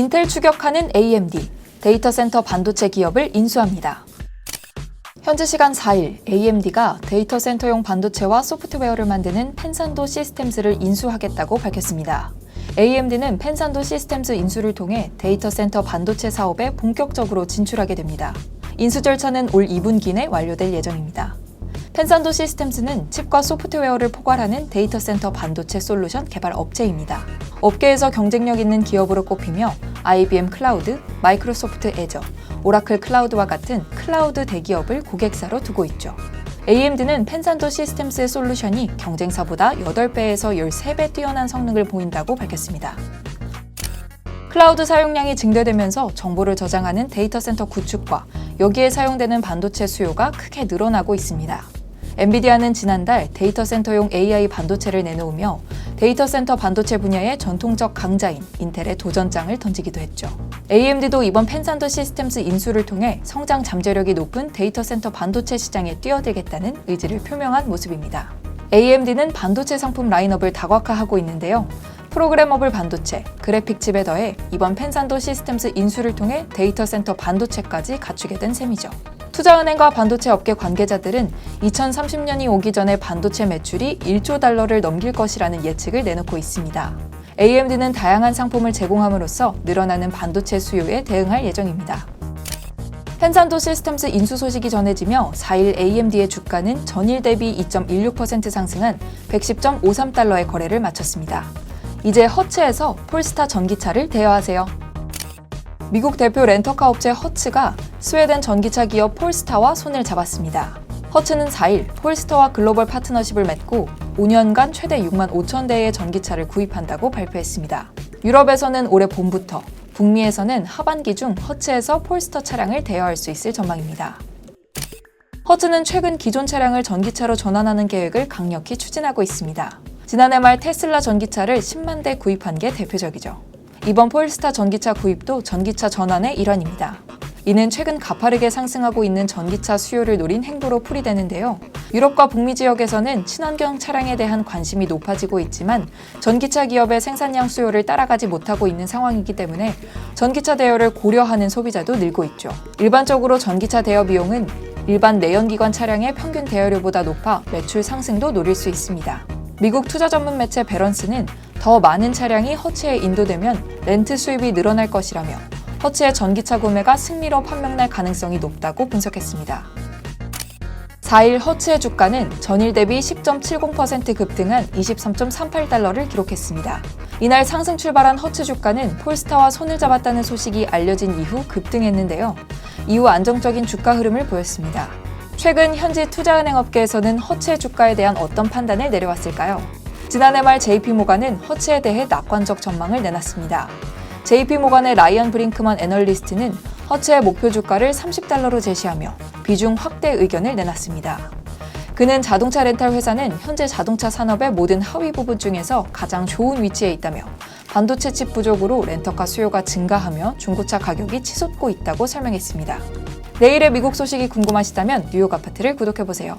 인텔 추격하는 AMD, 데이터 센터 반도체 기업을 인수합니다. 현지 시간 4일 AMD가 데이터 센터용 반도체와 소프트웨어를 만드는 펜산도 시스템스를 인수하겠다고 밝혔습니다. AMD는 펜산도 시스템스 인수를 통해 데이터 센터 반도체 사업에 본격적으로 진출하게 됩니다. 인수 절차는 올 2분기 내 완료될 예정입니다. 펜산도 시스템스는 칩과 소프트웨어를 포괄하는 데이터 센터 반도체 솔루션 개발 업체입니다. 업계에서 경쟁력 있는 기업으로 꼽히며 IBM 클라우드, 마이크로소프트 애저, 오라클 클라우드와 같은 클라우드 대기업을 고객사로 두고 있죠. AMD는 펜산도 시스템스의 솔루션이 경쟁사보다 8배에서 13배 뛰어난 성능을 보인다고 밝혔습니다. 클라우드 사용량이 증대되면서 정보를 저장하는 데이터 센터 구축과 여기에 사용되는 반도체 수요가 크게 늘어나고 있습니다. 엔비디아는 지난달 데이터 센터용 AI 반도체를 내놓으며 데이터 센터 반도체 분야의 전통적 강자인 인텔의 도전장을 던지기도 했죠. AMD도 이번 펜산도 시스템스 인수를 통해 성장 잠재력이 높은 데이터 센터 반도체 시장에 뛰어들겠다는 의지를 표명한 모습입니다. AMD는 반도체 상품 라인업을 다각화하고 있는데요. 프로그래머블 반도체, 그래픽 칩에 더해 이번 펜산도 시스템스 인수를 통해 데이터 센터 반도체까지 갖추게 된 셈이죠. 투자은행과 반도체 업계 관계자들은 2030년이 오기 전에 반도체 매출이 1조 달러를 넘길 것이라는 예측을 내놓고 있습니다. AMD는 다양한 상품을 제공함으로써 늘어나는 반도체 수요에 대응할 예정입니다. 펜산도 시스템스 인수 소식이 전해지며 4일 AMD의 주가는 전일 대비 2.16% 상승한 110.53달러의 거래를 마쳤습니다. 이제 허츠에서 폴스타 전기차를 대여하세요. 미국 대표 렌터카 업체 허츠가 스웨덴 전기차 기업 폴스타와 손을 잡았습니다. 허츠는 4일 폴스타와 글로벌 파트너십을 맺고 5년간 최대 6만 5천 대의 전기차를 구입한다고 발표했습니다. 유럽에서는 올해 봄부터, 북미에서는 하반기 중 허츠에서 폴스터 차량을 대여할 수 있을 전망입니다. 허츠는 최근 기존 차량을 전기차로 전환하는 계획을 강력히 추진하고 있습니다. 지난해 말 테슬라 전기차를 10만 대 구입한 게 대표적이죠. 이번 폴스타 전기차 구입도 전기차 전환의 일환입니다. 이는 최근 가파르게 상승하고 있는 전기차 수요를 노린 행보로 풀이되는데요. 유럽과 북미 지역에서는 친환경 차량에 대한 관심이 높아지고 있지만 전기차 기업의 생산량 수요를 따라가지 못하고 있는 상황이기 때문에 전기차 대여를 고려하는 소비자도 늘고 있죠. 일반적으로 전기차 대여 비용은 일반 내연기관 차량의 평균 대여료보다 높아 매출 상승도 노릴 수 있습니다. 미국 투자 전문 매체 베런스는 더 많은 차량이 허츠에 인도되면 렌트 수입이 늘어날 것이라며 허츠의 전기차 구매가 승리로 판명날 가능성이 높다고 분석했습니다. 4일 허츠의 주가는 전일 대비 10.70% 급등한 23.38달러를 기록했습니다. 이날 상승 출발한 허츠 주가는 폴스타와 손을 잡았다는 소식이 알려진 이후 급등했는데요. 이후 안정적인 주가 흐름을 보였습니다. 최근 현지 투자은행 업계에서는 허츠의 주가에 대한 어떤 판단을 내려왔을까요? 지난해 말 JP모간은 허츠에 대해 낙관적 전망을 내놨습니다. JP모간의 라이언 브링크먼 애널리스트는 허츠의 목표 주가를 30달러로 제시하며 비중 확대 의견을 내놨습니다. 그는 자동차 렌탈 회사는 현재 자동차 산업의 모든 하위 부분 중에서 가장 좋은 위치에 있다며 반도체 칩 부족으로 렌터카 수요가 증가하며 중고차 가격이 치솟고 있다고 설명했습니다. 내일의 미국 소식이 궁금하시다면 뉴욕 아파트를 구독해보세요.